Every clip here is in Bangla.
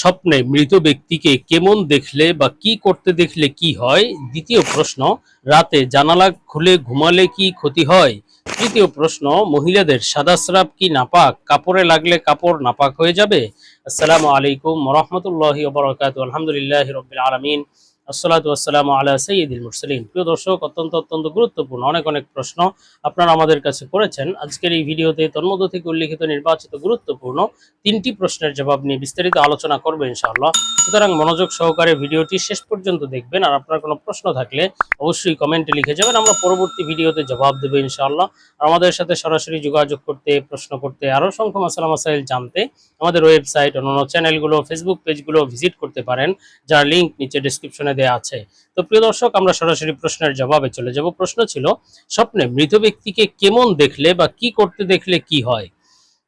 স্বপ্নে মৃত ব্যক্তিকে কেমন দেখলে বা কি করতে দেখলে কি হয়? দ্বিতীয় প্রশ্ন, রাতে জানালা খুলে ঘুমালে কি ক্ষতি হয়? তৃতীয় প্রশ্ন, মহিলাদের সাদা স্রাব কি নাপাক? কাপড়ে লাগলে কাপড় নাপাক হয়ে যাবে? আসসালামু আলাইকুম রহমতুল্লাহ আলহামদুলিল্লাহ রবিল আলমিন। আসসালাতু আসসালামু আলা সৈয়দুল মুরসালিন। প্রিয় দর্শক, অত্যন্ত অত্যন্ত গুরুত্বপূর্ণ, অনেক অনেক প্রশ্ন আপনারা আমাদের কাছে করেছেন। আজকের এই ভিডিওতে তন্মধ্য থেকে উল্লিখিত নির্বাচিত গুরুত্বপূর্ণ তিনটি প্রশ্নের জবাব নিয়ে বিস্তারিত আলোচনা করবে ইনশাআল্লাহ। সুতরাং মনোযোগ সহকারে ভিডিওটি শেষ পর্যন্ত দেখবেন আর আপনার কোনো প্রশ্ন থাকলে অবশ্যই কমেন্টে লিখে যাবেন। আমরা পরবর্তী ভিডিওতে জবাব দেবো ইনশাআল্লাহ। আমাদের সাথে সরাসরি যোগাযোগ করতে, প্রশ্ন করতে আরও সংখ্যা মাসালা মাসাইল জানতে আমাদের ওয়েবসাইট, অন্যান্য চ্যানেলগুলো, ফেসবুক পেজগুলো ভিজিট করতে পারেন। যার লিংক নিচে ডিসক্রিপশনে দেওয়া আছে। তো প্রিয় দর্শক, আমরা সরাসরি প্রশ্নের জবাবে চলে যাব। প্রশ্ন ছিল, স্বপ্নে মৃত ব্যক্তিকে কেমন দেখলে বা কি করতে দেখলে কি হয়?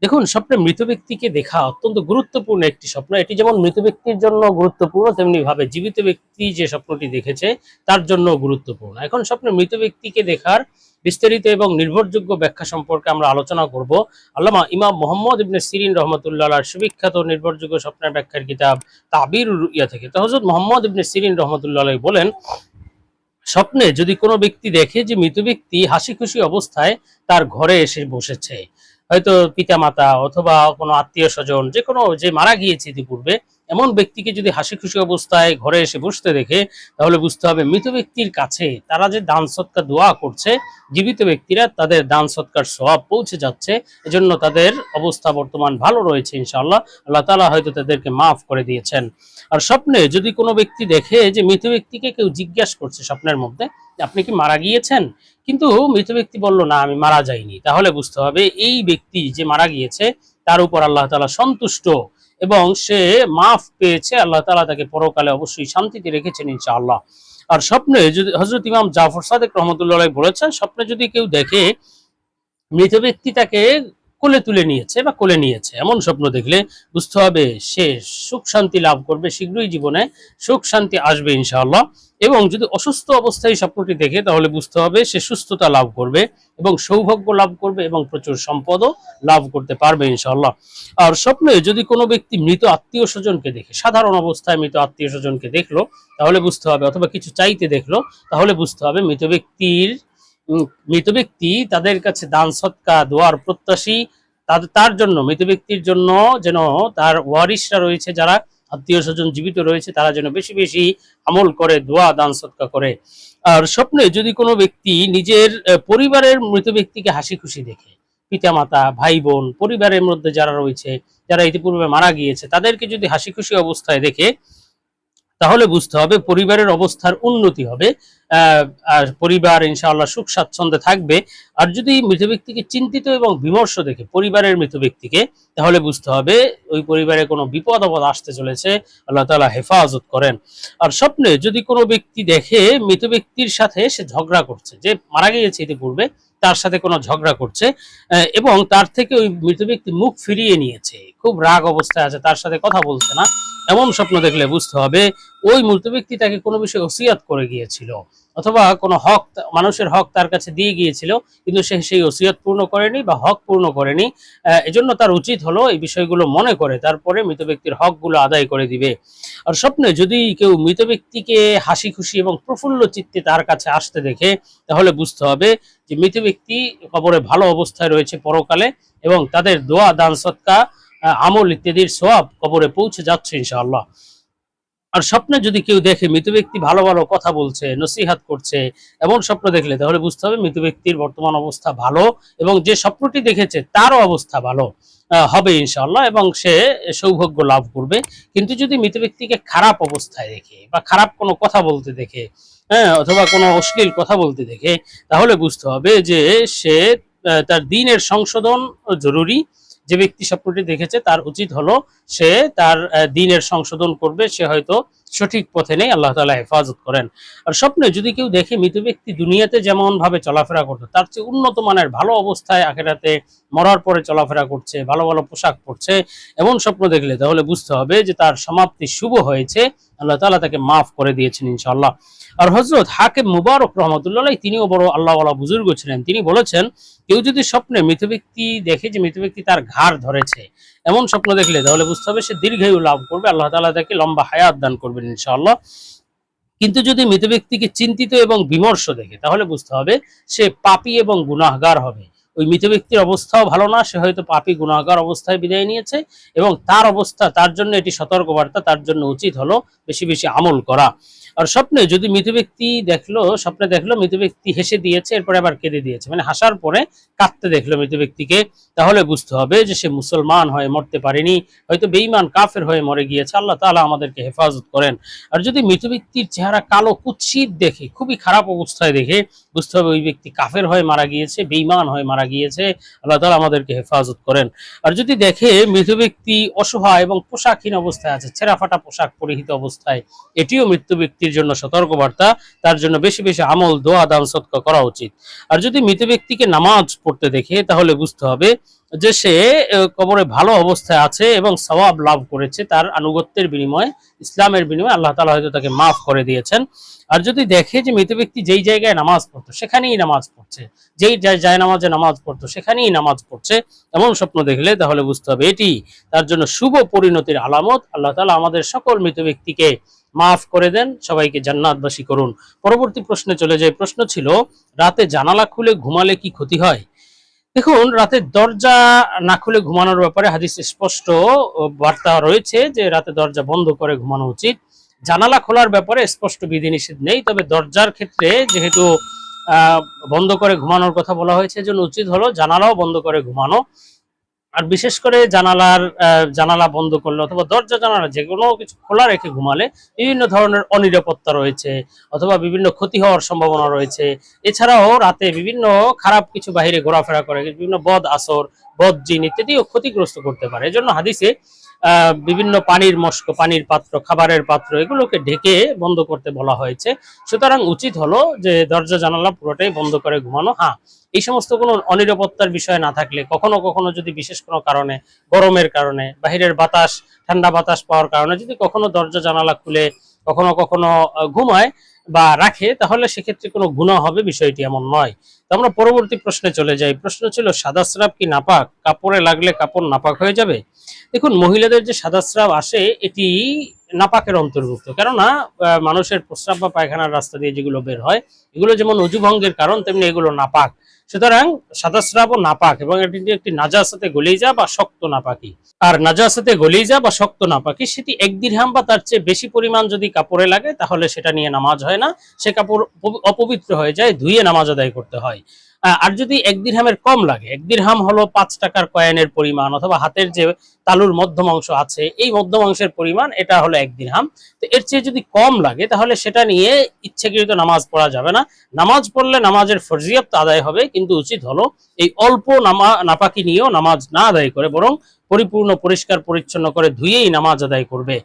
দেখুন, স্বপ্নে মৃত ব্যক্তিকে দেখা অত্যন্ত গুরুত্বপূর্ণ একটি স্বপ্ন। এটি যেমন মৃত ব্যক্তির জন্য গুরুত্বপূর্ণ তেমনি ভাবে জীবিত ব্যক্তি যে স্বপ্নটি দেখেছে, তার জন্য গুরুত্বপূর্ণ। এখন স্বপ্নে মৃত ব্যক্তিকে দেখার বিস্তারিত এবং নির্ভরযোগ্য ব্যাখ্যা সম্পর্কে আমরা আলোচনা করব। আল্লামা ইমাম মোহাম্মদ ইবনে সিরিন রহমতুল্লাহ সুবিখ্যাত নির্ভরযোগ্য স্বপ্নের ব্যাখ্যার কিতাব তাবির ইয়া থেকে। তো হজরত মোহাম্মদ ইবনে সিরিন রহমতুল্লাহ বলেন, স্বপ্নে যদি কোনো ব্যক্তি দেখে যে মৃত ব্যক্তি হাসি খুশি অবস্থায় তার ঘরে এসে বসেছে, হয়তো পিতামাতা অথবা কোনো আত্মীয় স্বজন, যে কোনো যে মারা গিয়েছে ইতিপূর্বে এমন ব্যক্তিকে যদি হাসি খুশি অবস্থায় ঘরে এসে বসতে দেখে, তাহলে বুঝতে হবে মৃত ব্যক্তির কাছে তারা যে দান সৎকার দোয়া করছে, জীবিত ব্যক্তিরা তাদের দান সৎকার স্বভাব পৌঁছে যাচ্ছে। এজন্য তাদের অবস্থা বর্তমান ভালো রয়েছে ইনশাআল্লাহ। আল্লাহ তালা হয়তো তাদেরকে মাফ করে দিয়েছেন। আর স্বপ্নে যদি কোনো ব্যক্তি দেখে যে মৃত ব্যক্তিকে কেউ জিজ্ঞাসা করছে স্বপ্নের মধ্যে আপনি কি মারা গিয়েছেন? কিন্তু মৃত ব্যক্তি বলল, না, আমি মারা যাইনি। তাহলে বুঝতে হবে এই ব্যক্তি যে মারা গিয়েছে, তার উপর আল্লাহ তালা সন্তুষ্ট। এবং সে মাফ পেয়েছে, আল্লাহ তালা তাকে পরকালে অবশ্যই শান্তিতে রেখেছেন ইনশাআল্লাহ। আর স্বপ্নে যদি হজরত ইমাম জাফর সাদেক রহমতুল্লাহ বলেছেন, স্বপ্নে যদি কেউ দেখে মৃত ব্যক্তি তাকে কোলে তুলে নিয়েছে বা কোলে নিয়েছে। এমন স্বপ্ন দেখলে বুঝতে হবে সে সুখ শান্তি লাভ করবে, শীঘ্রই জীবনে সুখ শান্তি আসবে ইনশাআল্লাহ। এবং যদি অসুস্থ অবস্থায় স্বপ্নটি দেখে, তাহলে বুঝতে হবে সে সুস্থতা লাভ করবে এবং সৌভাগ্য লাভ করবে এবং প্রচুর সম্পদও লাভ করতে পারবে ইনশাআল্লাহ। আর স্বপ্নে যদি কোনো ব্যক্তি মৃত আত্মীয় স্বজনকে দেখে, সাধারণ অবস্থায় মৃত আত্মীয় স্বজনকে দেখল, তাহলে বুঝতে হবে, অথবা কিছু চাইতে দেখল, তাহলে বুঝতে হবে মৃত ব্যক্তির মৃত ব্যক্তি তাদের কাছে দান, সৎকা দোয়ার প্রত্যাশী তার জন্য, মৃত ব্যক্তির জন্য যেন তার ওয়ারিশরা রয়েছে, যারা আত্মীয় স্বজন জীবিত রয়েছে, তারা যেন বেশি বেশি আমল করে, দোয়া, দান, সৎকা করে। আর স্বপ্নে যদি কোনো ব্যক্তি নিজের পরিবারের মৃত ব্যক্তিকে হাসি খুশি দেখে, পিতামাতা ভাই বোন পরিবারের মধ্যে যারা রয়েছে, যারা ইতিপূর্বে মারা গিয়েছে, তাদেরকে যদি হাসি খুশি অবস্থায় দেখে, তাহলে বুঝতে হবে পরিবারের অবস্থার উন্নতি হবে। পরিবার ইনশাআল্লাহ সুখ স্বাচ্ছন্দ্যে থাকবে। আর যদি মৃত ব্যক্তিকে চিন্তিত এবং বিমর্ষ দেখে, পরিবারের মৃত ব্যক্তিকে, তাহলে বুঝতে হবে ওই পরিবারে কোনো বিপদ আপদ আসতে চলেছে। আল্লাহ তাআলা হেফাজত করেন। আর স্বপ্নে যদি কোনো ব্যক্তি দেখে মৃত ব্যক্তির সাথে সে ঝগড়া করছে, যে মারা গিয়েছে ইতিপূর্বে, তার সাথে কোনো ঝগড়া করছে এবং তার থেকে ওই মৃত ব্যক্তি মুখ ফিরিয়ে নিয়েছে, খুব রাগ অবস্থায় আছে, তার সাথে কথা বলছে না, এমন স্বপ্ন দেখলে বুঝতে হবে ওই মৃত ব্যক্তি তাকে কোনো বিষয়ে ওসিয়াত করে গিয়েছিল, অথবা কোনো হক মানুষের হক তার কাছে দিয়ে গিয়েছিল, কিন্তু সে সেই ওসিয়ত পূর্ণ করেনি বা হক পূর্ণ করেনি। এজন্য তার উচিত হলো এই বিষয়গুলো মনে করে, তারপরে মৃত ব্যক্তির হকগুলো আদায় করে দিবে। আর স্বপ্নে যদি কেউ মৃত ব্যক্তিকে হাসি খুশি এবং প্রফুল্ল চিত্তে তার কাছে আসতে দেখে, তাহলে বুঝতে হবে যে মৃত ব্যক্তি কবরে ভালো অবস্থায় রয়েছে পরকালে এবং তাদের দোয়া, দান, সৎকা আমল ইত্যাদির সোয়াব কবরে পৌঁছে যাচ্ছে ইনশাআল্লাহ। আর স্বপ্নে যদি কেউ দেখে মৃত ব্যক্তি ভালো ভালো কথা বলছে, নসিহাত করছে, এমন স্বপ্ন দেখলে তাহলে বুঝতে হবে মৃত ব্যক্তির বর্তমান অবস্থা ভালো এবং যে স্বপ্নটি দেখেছে তারও অবস্থা ভালো হবে ইনশাআল্লাহ এবং সে সৌভাগ্য লাভ করবে। কিন্তু যদি মৃত ব্যক্তিকে খারাপ অবস্থায় দেখে বা খারাপ কোনো কথা বলতে দেখে হ্যাঁ অথবা কোনো অশ্লীল কথা বলতে দেখে, তাহলে বুঝতে হবে যে সে তার দিনের সংশোধন জরুরি। যে ব্যক্তি স্বপ্নটি দেখেছে তার উচিত হলো সে তার দিনের সংশোধন করবে সে হয়তো সঠিক পথে নেই, আল্লাহ তালা হেফাজত করেন। আর স্বপ্নে যদি কেউ দেখে মৃত ব্যক্তি দুনিয়াতে যেমন ভাবে চলাফেরা করতো, তার চেয়ে উন্নত মানের ভালো অবস্থায় আখেরাতে মরার পরে চলাফেরা করছে, ভালো ভালো পোশাক পরছে, এমন স্বপ্ন দেখলে তাহলে বুঝতে হবে যে তার সমাপ্তি শুভ হয়েছে। আল্লাহ তাআলা তাকে মাফ করে দিয়েছেন ইনশাল্লাহ আর হজরত হাকিম মুবারক রহমতুল্লাহ তিনিও বড় আল্লাহওয়ালা বুজুর্গ ছিলেন। তিনি বলেছেন, কেউ যদি স্বপ্নে মৃত ব্যক্তি দেখে যে মৃত ব্যক্তি তার ঘাড় ধরেছে এমন স্বপ্ন দেখলে তাহলে বুঝতে হবে সে দীর্ঘায়ু লাভ করবে। আল্লাহ তাআলা তাকে লম্বা হায়াত দান করবেন ইনশাআল্লাহ। কিন্তু যদি মৃত ব্যক্তিকে চিন্তিত এবং বিমর্ষ দেখে, তাহলে বুঝতে হবে সে পাপী এবং গুনাহগার হবে। ওই মৃত ব্যক্তির অবস্থাও ভালো না, সে হয়তো পাপী, গুনাহগার অবস্থায় বিদায় নিয়েছে এবং তার অবস্থা, তার জন্য এটি সতর্কবার্তা, তার জন্য উচিত হলো বেশি বেশি আমল করা। আর স্বপ্নে যদি মৃত ব্যক্তি দেখল, স্বপ্নে দেখল, মৃত ব্যক্তি হেসে দিয়েছে, এরপরে আবার কেঁদে দিয়েছে। মানে হাসার পরে কাঁদতে দেখল মৃত ব্যক্তিকে। তাহলে বুঝতে হবে যে সে মুসলমান হয়ে মরতে পারেনি, হয়তো বেইমান কাফের হয়ে মরে গিয়েছে। আল্লাহ তাআলা আমাদেরকে হেফাজত করেন। আর যদি মৃত ব্যক্তির চেহারা কালো কুৎসিত দেখে, খুবই খারাপ অবস্থায় দেখে, বুঝতে হবে ওই ব্যক্তি কাফের হয়ে মারা গিয়েছে বেইমান হয়ে মারা গিয়েছে, আল্লাহ তালা আমাদেরকে হেফাজত করেন। আর যদি দেখে মৃত ব্যক্তি অসহায় এবং পোশাকহীন অবস্থায় আছে ছেঁড়া ফাটা পোশাক পরিহিত অবস্থায়, এটিও মৃত্যু ব্যক্তির জন্য সতর্কবার্তা, তার জন্য বেশি বেশি আমল, দোয়া, দান সৎকা করা উচিত। আর যদি মৃত ব্যক্তিকে নামাজ পড়তে দেখে, তাহলে বুঝতে হবে যে সে কবরে ভালো অবস্থায় আছে এবং সওয়াব লাভ করেছে তার আনুগত্যের বিনিময়ে, ইসলামের বিনিময়ে আল্লাহ তালা হয়তো তাকে মাফ করে দিয়েছেন। আর যদি দেখে যে মৃত ব্যক্তি যেই জায়গায় নামাজ পড়তো, সেখানেই নামাজ পড়ছে। যেই জায় নামাজে নামাজ পড়তো, সেখানেই নামাজ পড়ছে। এমন স্বপ্ন দেখলে তাহলে বুঝতে হবে এটি তার জন্য শুভ পরিণতির আলামত। আল্লাহ তালা আমাদের সকল মৃত ব্যক্তিকে মাফ করে দেন। সবাইকে জান্নাতবাসী করুন। পরবর্তী প্রশ্নে চলে যায় প্রশ্ন ছিল, রাতে জানালা খুলে ঘুমালে কি ক্ষতি হয়? দেখুন, রাতে দরজা না খুলে ঘুমানোর ব্যাপারে হাদিস স্পষ্ট বার্তা রয়েছে যে রাতে দরজা বন্ধ করে ঘুমানো উচিত। জানালা খোলার ব্যাপারে স্পষ্ট বিধিনিষেধ নেই, তবে দরজার ক্ষেত্রে যেহেতু বন্ধ করে ঘুমানোর কথা বলা হয়েছে জন্য উচিত হলো জানালাও বন্ধ করে ঘুমানো। আর বিশেষ করে জানালার জানালা বন্ধ করলে অথবা দরজা, জানালা যে কোনো কিছু খোলা রেখে ঘুমালে বিভিন্ন ধরনের অনিরাপত্তা রয়েছে অথবা বিভিন্ন ক্ষতি হওয়ার সম্ভাবনা রয়েছে। এছাড়াও রাতে বিভিন্ন খারাপ কিছু বাহিরে ঘোরাফেরা করে, বিভিন্ন বদ আসর, বদ জিন ইত্যাদিও ক্ষতিগ্রস্ত করতে পারে। এজন্য হাদিসে বিভিন্ন পানির মস্ক, পানির পাত্র, খাবারের পাত্র, এগুলোকে ঢেকে বন্ধ করতে বলা হয়েছে। সুতরাং উচিত হলো যে দরজা জানালা পুরোটাই বন্ধ করে ঘুমানো। হ্যাঁ এই সমস্ত কোনো অনিরাপত্তার বিষয় না থাকলে, কখনো কখনো যদি বিশেষ কোনো কারণে, গরমের কারণে, বাহিরের বাতাস, ঠান্ডা বাতাস পাওয়ার কারণে, যদি কখনো দরজা জানালা খুলে কখনো কখনো ঘুমায় বা রাখে, তাহলে সেক্ষেত্রে কোনো গুণা হবে, বিষয়টি এমন নয়। তো আমরা পরবর্তী প্রশ্নে চলে যাই। প্রশ্ন ছিল, সাদা স্রাব কি নাপাক? কাপড়ে লাগলে কাপড় নাপাক হয়ে যাবে? দেখুন, মহিলাদের যে সাদা স্রাব আসে, এটি নাপাকের অন্তর্ভুক্ত। কেননা মানুষের প্রস্রাব বা পায়খানার রাস্তা দিয়ে যেগুলো বের হয়, এগুলো যেমন অজুভঙ্গের কারণ, তেমনি এগুলো নাপাক। সুতরাং সাদা স্রাবও নাপাক, এবং এটি একটি নাজাসাতে গলিয়ে যা বা শক্ত নাপাকি। আর নাজাসাতে গলিয়ে যা বা শক্ত নাপাকি, সেটি এক দিরহাম বা তার চেয়ে বেশি পরিমাণ যদি কাপড়ে লাগে, তাহলে সেটা নিয়ে নামাজ হয় না। সে কাপড় অপবিত্র হয়ে যায়, ধুয়ে নামাজ আদায় করতে হয়। আর যদি এক দিরহামের কম লাগে, এক দিরহাম হলো পাঁচ টাকার কয়েনের পরিমাণ অথবা হাতের যে তালুর মধ্যম অংশ আছে, এই মধ্যম অংশের পরিমাণ এটা হলো এক দিরহাম তো এর চেয়ে যদি কম লাগে, তাহলে সেটা নিয়ে ইচ্ছাকৃত নামাজ পড়া যাবে না। নামাজ পড়লে নামাজের ফরজিয়াত আদায় হবে, কিন্তু উচিত হলো এই অল্প নামা, নাপাকি নিয়েও নামাজ না আদায় করে, বরং পরিপূর্ণ, পরিষ্কার, পরিচ্ছন্ন করে ধুয়েই নামাজ আদায় করবে।